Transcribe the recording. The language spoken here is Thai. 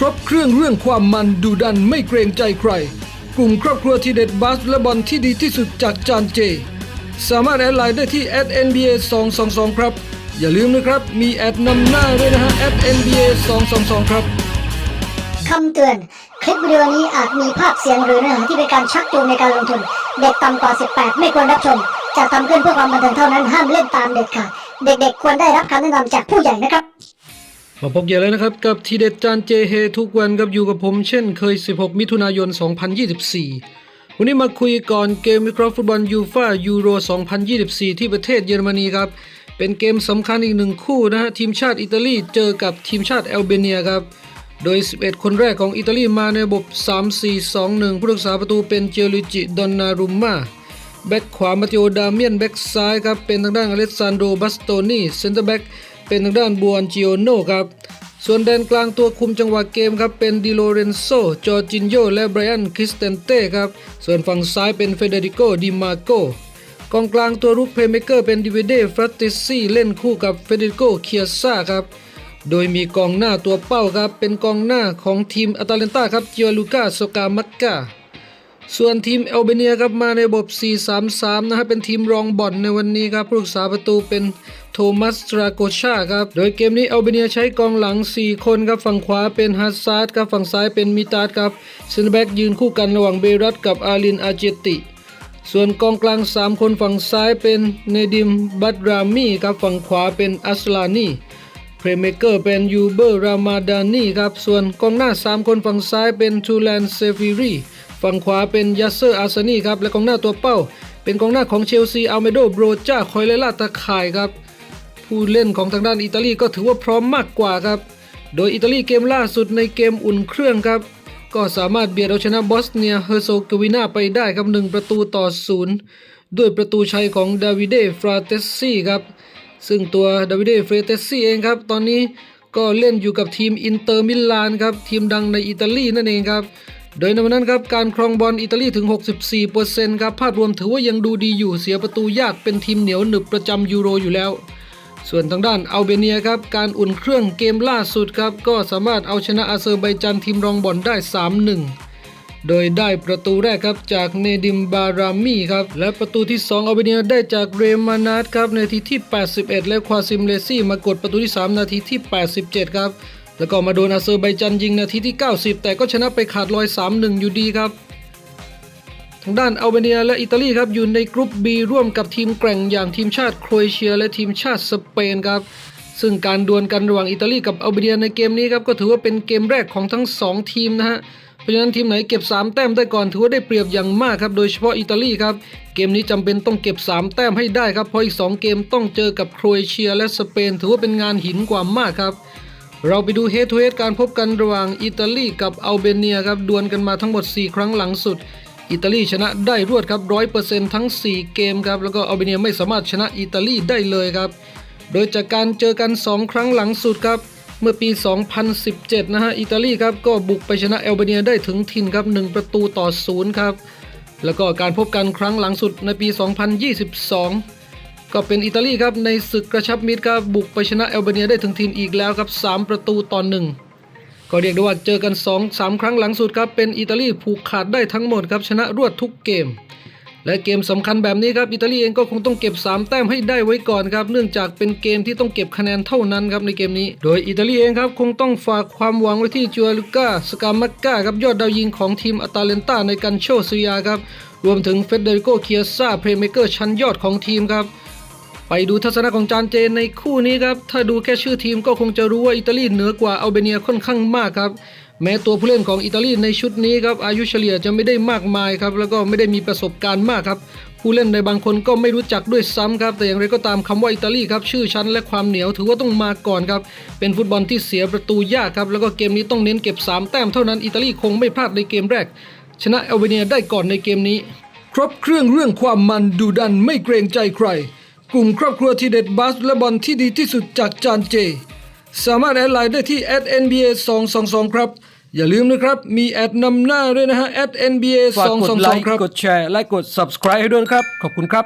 ครื่องเรื่องความมันดูดันไม่เกรงใจใคร กลุ่มครอบครัวทีเด็ดบาสและบอลที่ดีที่สุดจากจานเจ สามารถแอดไลน์ได้ที่ @nba 222ครับ อย่าลืมนะครับ มีแอดนำหน้าด้วยนะฮะ @nba 222ครับคำเตือน คลิปวิดีโอนี้อาจมีภาพเสียงหรือเนื้อหาที่เป็นการชักจูงในการลงทุน เด็กต่ำกว่า 18 ไม่ควรรับชมจะทำขึ้นเพื่อความบันเทิงเท่านั้นห้ามเล่นตามเด็ดขาดเด็กๆ ควรได้รับคำแนะนำจากผู้ใหญ่นะครับ มาพบกันแล้วนะครับ กับทีเด็ดจานเจเฮทุกวันครับอยู่กับผมเช่นเคย 16 มิถุนายน 2024 วันนี้มาคุยก่อนเกมวิเคราะห์ฟุตบอลยูฟายูโร 2024 ที่ประเทศเยอรมนีครับ เป็นเกมสำคัญอีกหนึ่งคู่นะฮะทีมชาติอิตาลีเจอกับทีมชาติแอลเบเนียครับ โดย 11 คนแรกของอิตาลีมาในระบบ 3-4-2-1 ผู้รักษาประตูเป็นเจลิจิดอนนารุมมาแบ็กขวามาติโอดาเมียนแบ็กซ้ายครับเป็นทางด้านอเลสซานโดบัสโตนีเซนเตอร์แบ็ก เป็นทางด้านบัวจิโอโนครับ ส่วนแดนกลางตัวคุมจังหวะเกมครับ เป็นดิโลเรนโซจอร์จินโยและไบรอันคริสเตนเต้ครับ ส่วนฝั่งซ้ายเป็นเฟเดริโกดิมาโกกองกลางตัวรุกเพลย์เมเกอร์เป็นดิวิเดฟรัตติซี่เล่นคู่กับเฟเดริโกเคียซ่าครับโดยมีกองหน้าตัวเป้าครับ เป็นกองหน้าของทีมอาตาเลนตาครับจียลูกาโซกามักกา ส่วนทีมเอลเบเนียครับมาในระบบ 4-3-3 นะครับเป็นทีมรองบอลในวันนี้ครับผู้รักษาประตูเป็นโทมัสตราโกชาครับ โดยเกมนี้เอลเบเนียใช้กองหลัง 4 คนครับฝั่งขวาเป็นฮัสซาร์ดครับฝั่งซ้ายเป็นมิตาร์ดครับเซนแบ็กยืนคู่กันระหว่างเบรัตกับอารินอาเจติ ส่วนกองกลาง 3 คนฝั่งซ้ายเป็นเนดิมบัตรามีครับฝั่งขวาเป็นอัสลานีเพลย์เมเกอร์เป็นยูเบอร์รามาดานีครับส่วนกองหน้า 3 คนฝั่งซ้ายเป็นทูแลนเซฟิรี ฝั่งขวาเป็นยัสเซอร์อาซานีครับ และกองหน้าตัวเป้า เป็นกองหน้าของเชลซีอัลเมโดโบรจาคอยเลล่าตะข่ายครับ ผู้เล่นของทางด้านอิตาลีก็ถือว่าพร้อมมากกว่าครับ โดยอิตาลีเกมล่าสุดในเกมอุ่นเครื่องครับ ก็สามารถเบียดเอาชนะบอสเนียเฮอร์โซกวีนาไปได้ครับหนึ่งประตูต่อศูนย์ด้วยประตูชัยของดาวิเดฟราเตสซี่ครับ ซึ่งตัวดาวิเดเฟรเตสซี่เองครับ ตอนนี้ก็เล่นอยู่กับทีมอินเตอร์มิลานครับ ทีมดังในอิตาลีนั่นเองครับ โดยในวันนั้นครับการครองบอลอิตาลีถึง 64%ครับภาพรวมถือว่ายังดูดีอยู่เสียประตูยากเป็นทีมเหนียวหนึบประจำยูโรอยู่แล้ว ส่วนทางด้านอัลเบเนียครับการอุ่นเครื่องเกมล่าสุดครับก็สามารถเอาชนะอาเซอร์ไบจันทีมรองบอลได้ 3-1โดยได้ประตูแรกครับจากเนดิมบารามีครับและประตูที่ 2 อัลเบเนียได้จากเรมานาดครับในทีที่ 81 และควาซิมเลซี่มากดประตูที่ 3 นาทีที่ 87 ครับ แล้วก็มาโดนอาเซอร์ไบจันยิงนาทีที่ 90 แต่ก็ชนะไปขาดลอย 3-1 อยู่ดีครับ ทางด้านอัลเบเนียและอิตาลีครับอยู่ในกรุ๊ป B ร่วมกับทีมแกร่งอย่างทีมชาติโครเอเชีย และทีมชาติสเปนครับ ซึ่งการดวลกันระหว่างอิตาลีกับอัลเบเนียในเกมนี้ครับก็ถือว่าเป็นเกมแรกของทั้ง 2 ทีมนะฮะเพราะฉะนั้นทีมไหนเก็บ 3 แต้มได้ก่อนถือว่าได้เปรียบอย่างมากครับโดยเฉพาะอิตาลีครับเกมนี้จำเป็นต้องเก็บ 3 แต้มให้ได้ครับเพราะอีก 2 เกมต้องเจอกับโครเอเชีย และสเปน ถือว่าเป็นงานหินกว่ามากครับ เราไปดูเฮดทูเฮดการพบกันระหว่างอิตาลีกับอัลเบเนียครับดวลกันมาทั้งหมด 4 ครั้งหลังสุด อิตาลีชนะได้รวดครับร้อยเปอร์เซ็นต์ทั้ง 4 เกมครับแล้วก็อัลเบเนียไม่สามารถชนะอิตาลีได้เลยครับ โดยจากการเจอกัน 2 ครั้งหลังสุดครับเมื่อปี 2017 นะฮะอิตาลีครับก็บุกไปชนะอัลเบเนียได้ถึงถิ่นครับ 1 ประตูต่อศูนย์ครับแล้วก็การพบกันครั้งหลังสุดในปี 2022 ก็เป็นอิตาลีครับในศึกกระชับมิตรครับบุกไปชนะแอลเบเนียได้ถึงถิ่นอีกแล้วครับ3ประตูต่อหนึ่งก็เรียกได้ว่าเจอกัน 2 3 ครั้งหลังสุดครับเป็นอิตาลีผูกขาดได้ทั้งหมดครับชนะรวดทุกเกม และเกมสำคัญแบบนี้ครับอิตาลีเองก็คงต้องเก็บ 3 แต้มให้ได้ไว้ก่อนครับเนื่องจากเป็นเกมที่ต้องเก็บคะแนนเท่านั้นครับในเกมนี้ โดยอิตาลีเองครับคงต้องฝากความหวังไว้ที่จูอาลูก้าสกามักกาครับยอดดาวยิงของทีมอาตาเลนตาในกันโชซียาครับรวมถึงเฟเดริโกเคียซ่าเพลเมเกอร์ชั้นยอดของทีมครับ ไปดูทัศนะของจานเจนในคู่นี้ครับ ถ้าดูแค่ชื่อทีมก็คงจะรู้ว่าอิตาลีเหนือกว่าอัลเบเนียค่อนข้างมากครับ แม้ตัวผู้เล่นของอิตาลีในชุดนี้ครับอายุเฉลี่ยจะไม่ได้มากมายครับแล้วก็ไม่ได้มีประสบการณ์มากครับ ผู้เล่นในบางคนก็ไม่รู้จักด้วยซ้ำครับ แต่อย่างไรก็ตามคำว่าอิตาลีครับชื่อชั้นและความเหนียวถือว่าต้องมาก่อนครับ เป็นฟุตบอลที่เสียประตูยากครับแล้วก็เกมนี้ต้องเน้นเก็บ 3 แต้มเท่านั้นอิตาลีคงไม่พลาดในเกมแรก ชนะอัลเบเนียได้ก่อนในเกมนี้ ครบเครื่องเรื่องความมันดูดันไม่เกรงใจใคร กลุ่มครอบครัวทีเด็ดบาสและบอลที่ดีที่สุดจากจานเจ สามารถแอดไลน์ได้ที่ @nba 222ครับ อย่าลืมนะครับ มีแอดนำหน้าด้วยนะฮะ @nba 2 2 2ครับกดไลค์กดแชร์และกด subscribe ให้ด้วยครับ ขอบคุณครับ